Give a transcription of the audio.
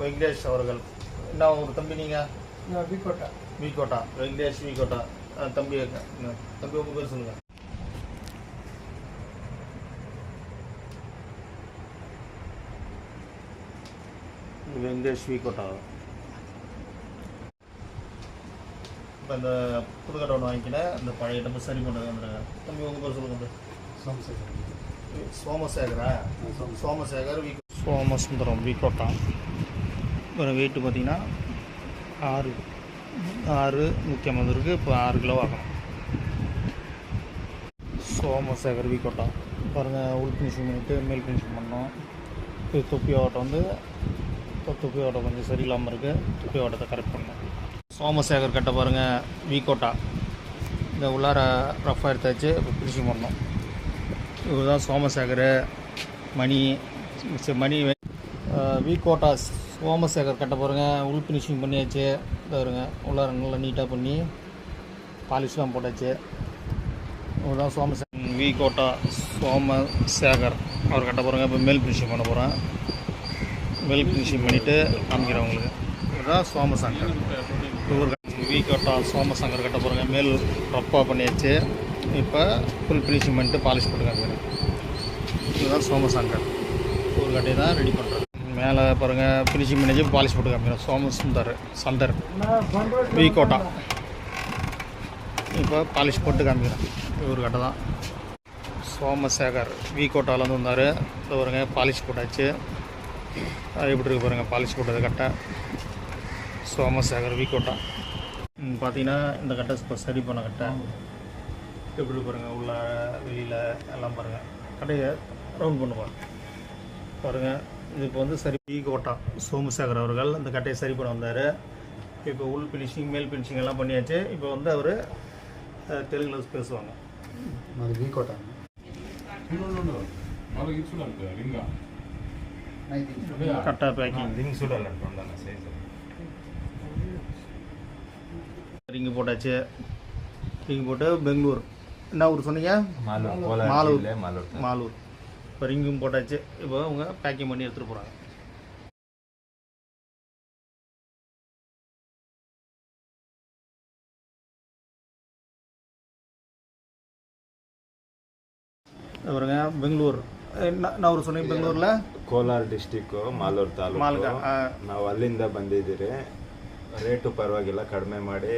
வெங்கடேஷ் அவர்கள். என்ன ஒரு தம்பி நீங்கள் நான் விக்கோட்டா விகோட்டா வெங்கடேஷ் விகோட்டா தம்பி தம்பி உங்கள் பேர் சொல்லுங்கள் வெங்கடேஷ் விகோட்டா இப்போ இந்த புதுக்கடை ஒன்று வாங்கிக்கினேன் அந்த பழைய டப்பு சரி பண்ணுறது வந்துடுங்க தம்பி உங்கள் பேர் சொல்லுங்கள் சோமசேகர். சோமசேகரா? சோமசேகர். வி சோமசுந்தரம் வீக்கோட்டா அப்புறம் வெயிட்டு பார்த்திங்கன்னா ஆறு ஆறு முக்கியமாக இருக்குது இப்போ ஆறு கிலோ ஆகணும் சோமசேகர் வீக்கோட்டா பாருங்கள் உள் ஃபினிஷிங் பண்ணிட்டு மேல் ஃபினிஷிங் பண்ணோம். இது துப்பி ஓட்டம் வந்து இப்போ ஓட்டம் கொஞ்சம் சரியில்லாமல் இருக்குது துப்பி ஓட்டத்தை கரெக்ட் பண்ணோம். சோமசேகர் கட்ட பாருங்கள் வீக்கோட்டா இந்த உள்ளார ரஃபாக எடுத்தாச்சு. இப்போ ஃபினிஷிங் பண்ணோம். இவர் தான் சோமசேகர் மணி சி- மணி வி கோட்டா சோமசேகர் கட்ட போகிறேங்க உள் ஃபினிஷிங் பண்ணியாச்சு. இதை வருங்க உள்ளார நல்லா நீட்டாக பண்ணி பாலிஷ்லாம் போட்டாச்சு. இவர் தான் சோமசேகர் வி கோட்டா சோமசேகர் அவர் கட்ட போகிறேங்க இப்போ மேல் ஃபினிஷிங் பண்ண போகிறேன் மேல் ஃபினிஷிங் பண்ணிவிட்டு காமிக்கிறேன் உங்களுக்கு. இவர் தான் சோமசங்கர் இவர் வி கோட்டா சோமசங்கர் கட்ட போகிறேங்க மேல் ரப்பா பண்ணியாச்சு. இப்போ ஃபுல் ஃபினிஷிங் பண்ணிட்டு பாலிஷ் போட்டு காமிக்கிறேன். இதுதான் சோமசங்கர் ஒரு கட்டையை தான் ரெடி பண்ணுறது மேலே பாருங்கள் ஃபினிஷிங் பண்ணி பாலிஷ் போட்டு காமிக்கிறோம் சோம சுந்தர் சந்தர் வி கோட்டா. இப்போ பாலிஷ் போட்டு காமிக்கிறேன் ஒரு கட்டை தான். சோமசேகர் வி கோட்டாலேருந்து வந்தார். இப்போ பாருங்க பாலிஷ் போட்டாச்சு. எப்படி இருக்கு பாருங்கள் பாலிஷ் போட்டது கட்டை. சோமசேகர் வி கோட்டா. பார்த்தீங்கன்னா இந்த கட்டை இப்போ சரி பண்ண கட்டை. எப்படி பாருங்கள் உள்ள வெளியில் எல்லாம் பாருங்கள் கடையை ரவுண்ட் பண்ணுவாங்க பாருங்கள் இது இப்போ வந்து சரி வி கோட்டா சோமசேகர் அவர்கள் அந்த கட்டையை சரி பண்ண வந்தார் இப்போ உள் ஃபினிஷிங் மேல் ஃபினிஷிங் எல்லாம் பண்ணியாச்சு இப்போ வந்து அவர் தெலுங்கில் பேசுவாங்க మాది వికోటా వాళ్ళకి చూడండి రింగా கரெக்டாக பேக்கிங் రింగ్ చూడాలి అంటున్నాను సైజ్ ரிங்கு போட்டாச்சு ரிங்கு போட்டு பெங்களூர் என்ன ஊர் சொன்னீங்க మాలూరు మాలూరు. కోలార్ జిల్లా మాలూరు மாலூர் இப்போ ரிங்கும் போட்டாச்சு இப்போ அவங்க பேக்கிங் பண்ணி எடுத்துகிட்டு போகிறாங்க பாருங்க பெங்களூர் என்ன என்ன ஊர் சொன்னீங்க பெங்களூரில் ಕೋಲಾರ ಡಿಸ್ಟಿಕ್ ಮಾಲೂರು ಮಾಲ್ಗ, ತಾಲೂಕು ಆ. ನಾವು ಅಲ್ಲಿಂದ ಬಂದಿದ್ದೀರಿ ರೇಟು ಪರವಾಗಿಲ್ಲ ಕಡಿಮೆ ಮಾಡಿ